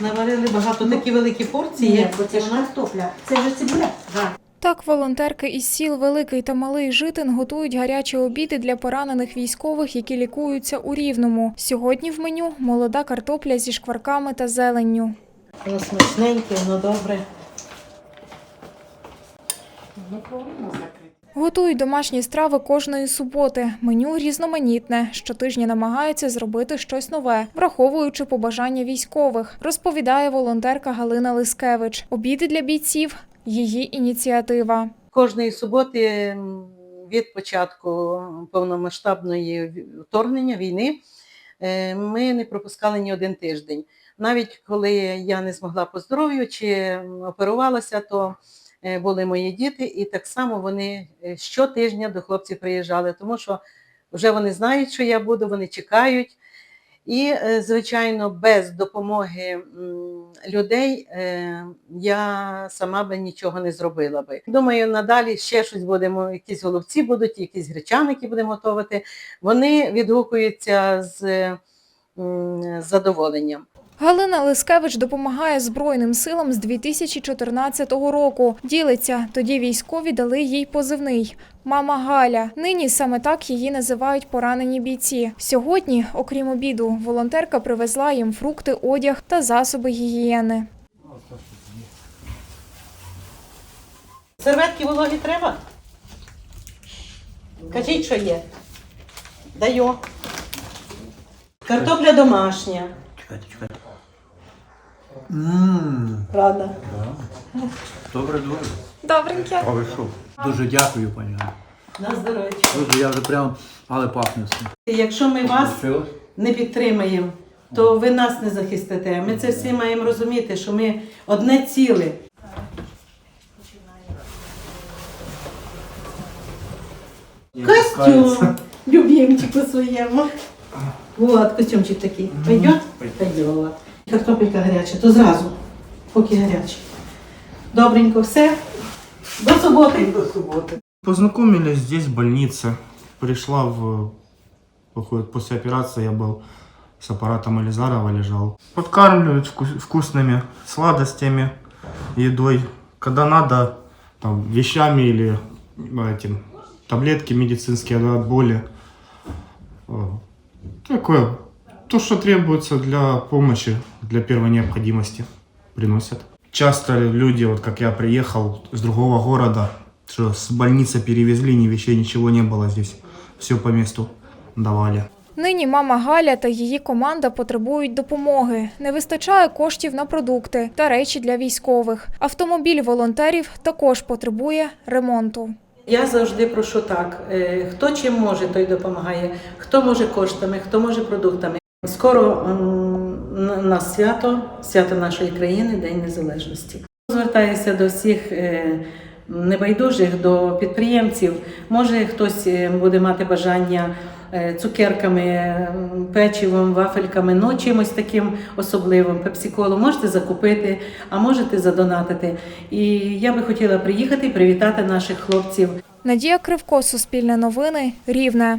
Наварили багато такі великі порції. Ні, бо це ж картопля. Це ж цибуля. Да. Так, волонтерки із сіл Великий та Малий Житин готують гарячі обіди для поранених військових, які лікуються у Рівному. Сьогодні в меню молода картопля зі шкварками та зеленню. Воно смачненьке, воно добре. Закрити. Готують домашні страви кожної суботи. Меню різноманітне. Щотижня намагаються зробити щось нове, враховуючи побажання військових, розповідає волонтерка Галина Лискевич. Обіди для бійців її ініціатива. Кожної суботи від початку повномасштабної вторгнення війни е, ми не пропускали ні один тиждень. Навіть коли я не змогла по здоров'ю чи оперувалася, то були мої діти, і так само вони е, щотижня до хлопців приїжджали, тому що вже вони знають, що я буду, вони чекають. І, е, звичайно, без допомоги людей е, я сама би нічого не зробила би. Думаю, надалі ще щось будемо, якісь голубці будуть, якісь гречаники будемо готувати. Вони відгукуються з задоволенням. Галина Лискевич допомагає Збройним силам з 2014 року. Ділиться, тоді військові дали їй позивний Мама Галя. Нині саме так її називають поранені бійці. Сьогодні, окрім обіду, волонтерка привезла їм фрукти, одяг та засоби гігієни. Серветки вологі треба? Кажіть, що є. Даю. Картопля домашня. Чекайте, чекайте. Ммм, Рада. добре, добре. Добреньке. А ви що? Дуже дякую, пані. Галя. На здоров'я. Дуже я вже прям, але пахне все. Якщо ми вас не підтримаємо, то ви нас не захистите. Ми це всі маємо розуміти, що ми одне ціле. Костюм, любимчику своєму. Вот, костюмчик такий. Пойдет? Пойдет. Картопелька гаряча, то зразу, поки гаряча. Добренько, все. До суботи. До суботи. Познакомились здесь, в больнице. Пришла в... выходит, После операции я был с аппаратом Элизарова лежал. Подкармливают вку- вкусными сладостями, едой. Когда надо, там, вещами или этим, таблетки медицинские от боли. Э, Такое, то, что требуется для помощи, для первой необходимости, приносят. Часто люди, вот как я приехал с другого города, что с больницы перевезли, ни вещей, ничего не было здесь. Все по месту давали. Нині мама Галя та її команда потребують допомоги. Не вистачає коштів на продукти та речі для військових. Автомобіль волонтерів також потребує ремонту. Я завжди прошу так: е, хто чим може, той допомагає, хто може коштами, хто може продуктами. Скоро на- свято, свято нашої країни, День Незалежності. Звертаюся до всіх е, небайдужих, до підприємців. Може, хтось е, буде мати бажання е, цукерками, печивом, вафельками, ну чимось таким особливим, пепсиколу можете закупити, а можете задонатити. І я би хотіла приїхати і привітати наших хлопців Надія Кривко, Суспільне новини, Рівне.